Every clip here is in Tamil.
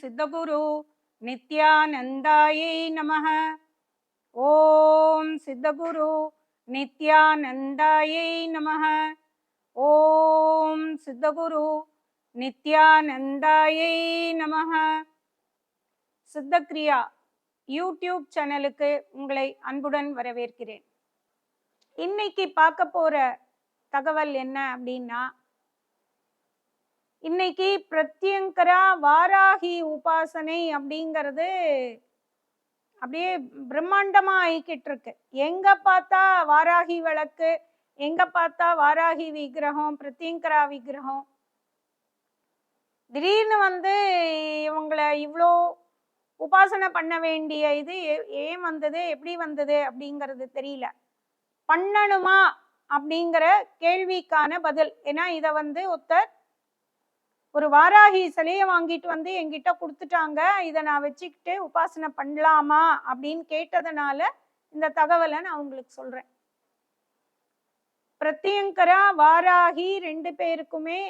சித்தகுரு நித்யானந்தாயை நமக. ஓம் சித்தகுரு நித்யானந்தாயை நமக. ஓம் சித்தகுரு நித்யானந்தாயை நமः சித்தக்ரியா யூடியூப் சேனலுக்கு உங்களை அன்புடன் வரவேற்கிறேன். இன்னைக்கு பார்க்க போற தகவல் என்ன அப்படின்னா இன்னைக்கு பிரத்யங்கரா வாராகி உபாசனை அப்படிங்கிறது அப்படியே பிரம்மாண்டமா ஆயிக்கிட்டு இருக்கு. எங்க பார்த்தா வாராகி விளக்கு எங்க பார்த்தா வாராகி விக்கிரகம் பிரத்யங்கரா விக்கிரகம்? திடீர்னு வந்து இவங்களை இவ்வளோ உபாசனை பண்ண வேண்டிய இது ஏ- ஏன் வந்தது எப்படி வந்தது அப்படிங்கிறது தெரியல. பண்ணணுமா அப்படிங்கிற கேள்விக்கான பதில். ஏன்னா இதை வந்து ஒருத்தர் ஒரு வாராகி சிலையை வாங்கிட்டு வந்து என்கிட்ட கொடுத்துட்டாங்க. இதை நான் வச்சுக்கிட்டு உபாசனை பண்ணலாமா? அப்படின்னு கேட்டதுனால இந்த தகவலை நான் உங்களுக்கு சொல்றேன். பிரத்யங்கரா வாராகி ரெண்டு பேருக்குமே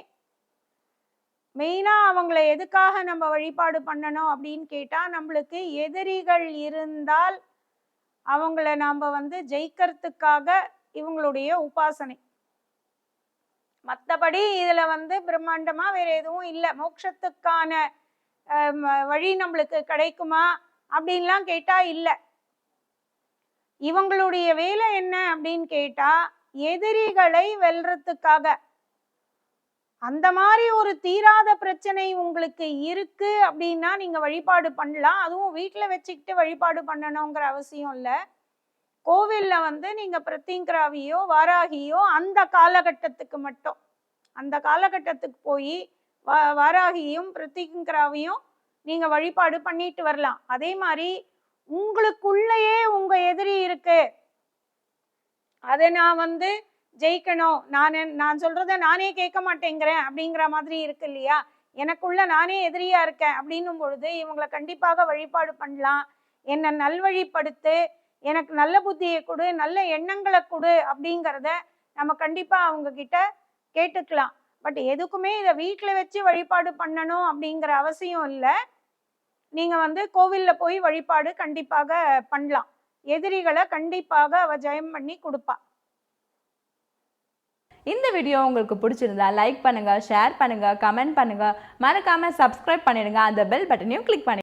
மெயினா அவங்கள எதுக்காக நம்ம வழிபாடு பண்ணணும் அப்படின்னு கேட்டா நம்மளுக்கு எதிரிகள் இருந்தால் அவங்கள நாம் வந்து ஜெயிக்கிறதுக்காக இவங்களுடைய உபாசனை. மற்றபடி இதில் வந்து பிரம்மாண்டமாக வேறு எதுவும் இல்லை. மோட்சத்துக்கான வழி நம்மளுக்கு கிடைக்குமா அப்படின்லாம் கேட்டால் இல்லை. இவங்களுடைய வேலை என்ன அப்படின்னு கேட்டால் எதிரிகளை வெல்றதுக்காக. அந்த மாதிரி ஒரு தீராத பிரச்சனை உங்களுக்கு இருக்கு அப்படின்னா நீங்க வழிபாடு பண்ணலாம். அதுவும் வீட்டில் வச்சுக்கிட்டு வழிபாடு பண்ணணுங்கிற அவசியம் இல்லை. கோவிலில் வந்து நீங்கள் பிரத்திங்கராவியோ வாராகியோ அந்த காலகட்டத்துக்கு மட்டும். அந்த காலகட்டத்துக்கு போய் வ வாராகியும் பிரத்திங்கிராவியும் நீங்கள் வழிபாடு பண்ணிட்டு வரலாம். அதே மாதிரி உங்களுக்குள்ளேயே உங்கள் எதிரி இருக்கு. அதை நான் வந்து ஜெயிக்கணும். நான் நான் சொல்றத நானே கேட்க மாட்டேங்கிறேன் அப்படிங்கிற மாதிரி இருக்கு இல்லையா? எனக்குள்ள நானே எதிரியா இருக்கேன் அப்படின்னும் பொழுது இவங்களை கண்டிப்பாக வழிபாடு பண்ணலாம். என்னை நல்வழிப்படுத்து எனக்கு நல்ல புத்தியை கொடு நல்ல எண்ணங்களை கொடு அப்படிங்கிறத நம்ம கண்டிப்பாக அவங்க கிட்ட கேட்டுக்கலாம். பட் எதுக்குமே இதை வீட்டில் வச்சு வழிபாடு பண்ணணும் அப்படிங்கிற அவசியம் இல்லை. நீங்கள் வந்து கோவிலில் போய் வழிபாடு கண்டிப்பாக பண்ணலாம். எதிரிகளை கண்டிப்பாக அவ ஜெயம் பண்ணி கொடுப்பா. இந்த வீடியோ உங்களுக்கு பிடிச்சிருந்தா லைக் பண்ணுங்க ஷேர் பண்ணுங்க கமெண்ட் பண்ணுங்க. மறக்காம சப்ஸ்கிரைப் பண்ணிடுங்க. அந்த பெல் பட்டனையும் கிளிக் பண்ணி